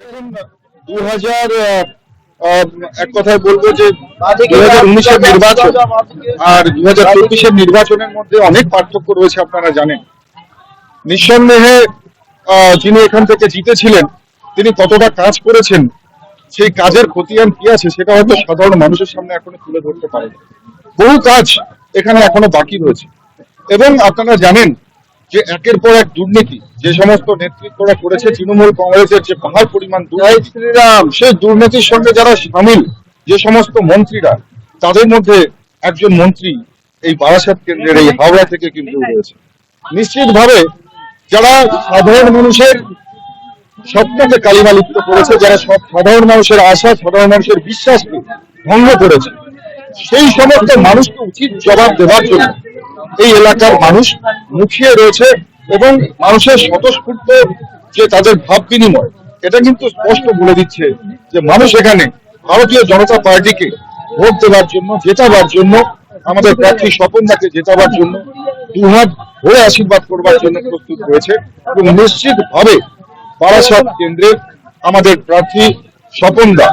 দেখুন দু হাজার এক কথায় বলব যে দু হাজার উনিশের নির্বাচন আর দু হাজার চব্বিশের নির্বাচনের মধ্যে অনেক পার্থক্য রয়েছে আপনারা জানেন। নিঃসন্দেহে যিনি এখান থেকে জিতেছিলেন তিনি কতটা কাজ করেছেন সেই কাজের খতিয়ান কি আছে সেটা হয়তো সাধারণ মানুষের সামনে এখনও তুলে ধরতে পারেন। বহু কাজ এখানে এখনও বাকি রয়েছে। এবং আপনারা জানেন যে একের পর এক দুর্নীতি যে সমস্ত নেতৃত্বরা করেছে তৃণমূল কংগ্রেসের যে পাহাড় পরিমাণ শ্রীরাম। সেই দুর্নীতির সঙ্গে যারা সামিল যে সমস্ত মন্ত্রীরা তাদের মধ্যে একজন মন্ত্রী এই বারাসাত কেন্দ্রের এই হাওড়া থেকে কিন্তু রয়েছে। নিশ্চিতভাবে যারা সাধারণ মানুষের স্বপ্নকে কালিমালিপ্ত করেছে যারা সব সাধারণ মানুষের আশা সাধারণ মানুষের বিশ্বাসকে ভঙ্গ করেছে সেই সমস্ত মানুষকে উচিত জবাব দেওয়ার জন্য এই এলাকার মানুষ মুখিয়ে রয়েছে এবং মানুষের স্বতঃস্ফূর্ত যে তাদের ভাব বিনিময়, এটা কিন্তু স্পষ্ট বলে দিচ্ছে যে মানুষ এখানে ভারতীয় জনতা পার্টিকে ভোট দেওয়ার জন্য, জেতাবার জন্য, আমাদের প্রার্থী স্বপনদাকে জেতাবার জন্য, দুহাত ভরে আশীর্বাদ করবার জন্য প্রস্তুত হয়েছে এবং নিশ্চিতভাবে বারাসাত কেন্দ্রের আমাদের প্রার্থী স্বপনদা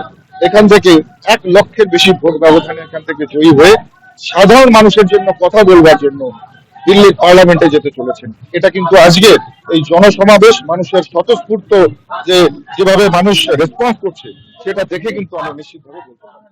এখান থেকে এক লক্ষের বেশি ভোট ব্যবধানে এখান থেকে জয়ী হয়ে সাধারণ মানুষের জন্য কথা বলবার জন্য দিল্লির পার্লামেন্টে যেতে চলেছেন। এটা কিন্তু আজকে এই জনসমাবেশ, মানুষের স্বতঃস্ফূর্ত যে যেভাবে মানুষ রেসপন্স করছে, সেটা দেখে কিন্তু আমরা নিশ্চিতভাবে বলতে পারি